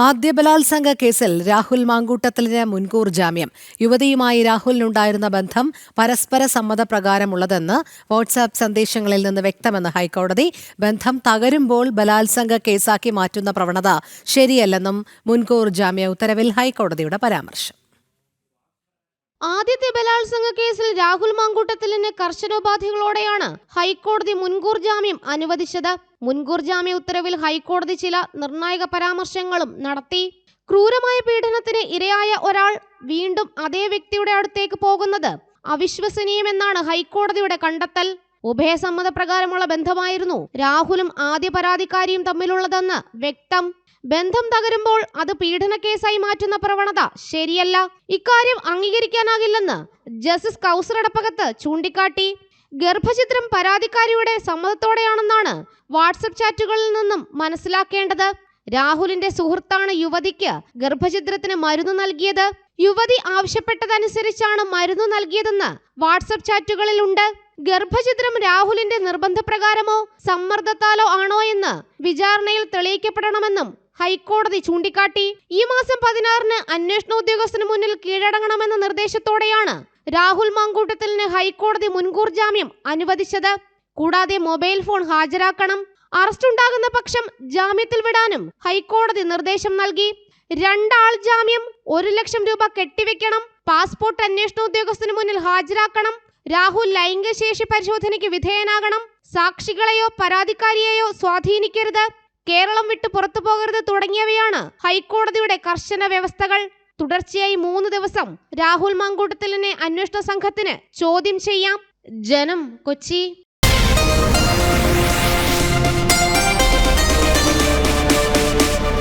ആദ്യ ബലാത്സംഗ കേസിൽ രാഹുൽ മാങ്കൂട്ടത്തിലിന് മുൻകൂർ ജാമ്യം. യുവതിയുമായി രാഹുലിനുണ്ടായിരുന്ന ബന്ധം പരസ്പര സമ്മതപ്രകാരമുള്ളതെന്ന് വാട്സാപ്പ് സന്ദേശങ്ങളിൽ നിന്ന് വ്യക്തമെന്ന് ഹൈക്കോടതി. ബന്ധം തകരുമ്പോൾ ബലാത്സംഗ കേസാക്കി മാറ്റുന്ന പ്രവണത ശരിയല്ലെന്നും മുൻകൂർ ജാമ്യ ഉത്തരവിൽ ഹൈക്കോടതിയുടെ പരാമർശം. ആദ്യത്തെ ബലാത്സംഗ കേസിൽ രാഹുൽ മാങ്കൂട്ടത്തിലിന് കർശനോപാധികളോടെയാണ് ഹൈക്കോടതി മുൻകൂർ ജാമ്യം അനുവദിച്ചത്. മുൻകൂർ ജാമ്യ ഉത്തരവിൽ ഹൈക്കോടതി ചില നിർണായക പരാമർശങ്ങളും നടത്തി. ക്രൂരമായ പീഡനത്തിന് ഇരയായ ഒരാൾ വീണ്ടും അതേ വ്യക്തിയുടെ അടുത്തേക്ക് പോകുന്നത് അവിശ്വസനീയമെന്നാണ് ഹൈക്കോടതിയുടെ കണ്ടെത്തൽ. ഉഭയസമ്മത പ്രകാരമുള്ള ബന്ധമായിരുന്നു രാഹുലും ആദ്യ പരാതിക്കാരിയും തമ്മിലുള്ളതെന്ന് വ്യക്തം. ബന്ധം തകരുമ്പോൾ അത് പീഡന കേസായി മാറ്റുന്ന പ്രവണത ശരിയല്ല. ഇക്കാര്യം അംഗീകരിക്കാനാകില്ലെന്ന് ജസ്റ്റിസ് കൗസറടപ്പകത്ത് ചൂണ്ടിക്കാട്ടി. ഗർഭചിത്രം പരാതിക്കാരിയുടെ സമ്മതത്തോടെയാണെന്നാണ് വാട്സപ്പ് ചാറ്റുകളിൽ നിന്നും മനസ്സിലാക്കേണ്ടത്. രാഹുലിന്റെ സുഹൃത്താണ് യുവതിക്ക് ഗർഭചിത്രത്തിന് മരുന്ന് നൽകിയത്. യുവതി ആവശ്യപ്പെട്ടതനുസരിച്ചാണ് മരുന്ന് നൽകിയതെന്ന് വാട്സപ്പ് ചാറ്റുകളിൽ ഉണ്ട് ഗർഭചിത്രം രാഹുലിന്റെ നിർബന്ധപ്രകാരമോ സമ്മർദ്ദത്താലോ ആണോ എന്ന് വിചാരണയിൽ തെളിയിക്കപ്പെടണമെന്നും ഹൈക്കോടതി ചൂണ്ടിക്കാട്ടി ഈ മാസം പതിനാറിന് അന്വേഷണ ഉദ്യോഗസ്ഥന് മുന്നിൽ കീഴടങ്ങണമെന്ന നിർദ്ദേശത്തോടെയാണ് രാഹുൽ മാങ്കൂട്ടത്തിലിന് ഹൈക്കോടതി മുൻകൂർ ജാമ്യം അനുവദിച്ചത്. കൂടാതെ മൊബൈൽ ഫോൺ ഹാജരാക്കണം അറസ്റ്റ് ഉണ്ടാകുന്ന പക്ഷം ജാമ്യത്തിൽ വിടാനും ഹൈക്കോടതി നിർദ്ദേശം നൽകി. രണ്ടാൾ ജാമ്യം ഒരു ലക്ഷം രൂപ കെട്ടിവെക്കണം പാസ്പോർട്ട് അന്വേഷണ ഉദ്യോഗസ്ഥന് മുന്നിൽ ഹാജരാക്കണം രാഹുൽ ലൈംഗിക ശേഷി പരിശോധനയ്ക്ക് വിധേയനാകണം സാക്ഷികളെയോ പരാതിക്കാരിയെയോ സ്വാധീനിക്കരുത്. കേരളം വിട്ട് പുറത്തു പോകരുത് തുടങ്ങിയവയാണ് ഹൈക്കോടതിയുടെ കർശന വ്യവസ്ഥകൾ. തുടർച്ചയായി മൂന്ന് ദിവസം രാഹുൽ മാങ്കൂട്ടത്തിലിനെ അന്വേഷണ സംഘത്തിന് ചോദ്യം ചെയ്യാം. ജനം കൊച്ചി.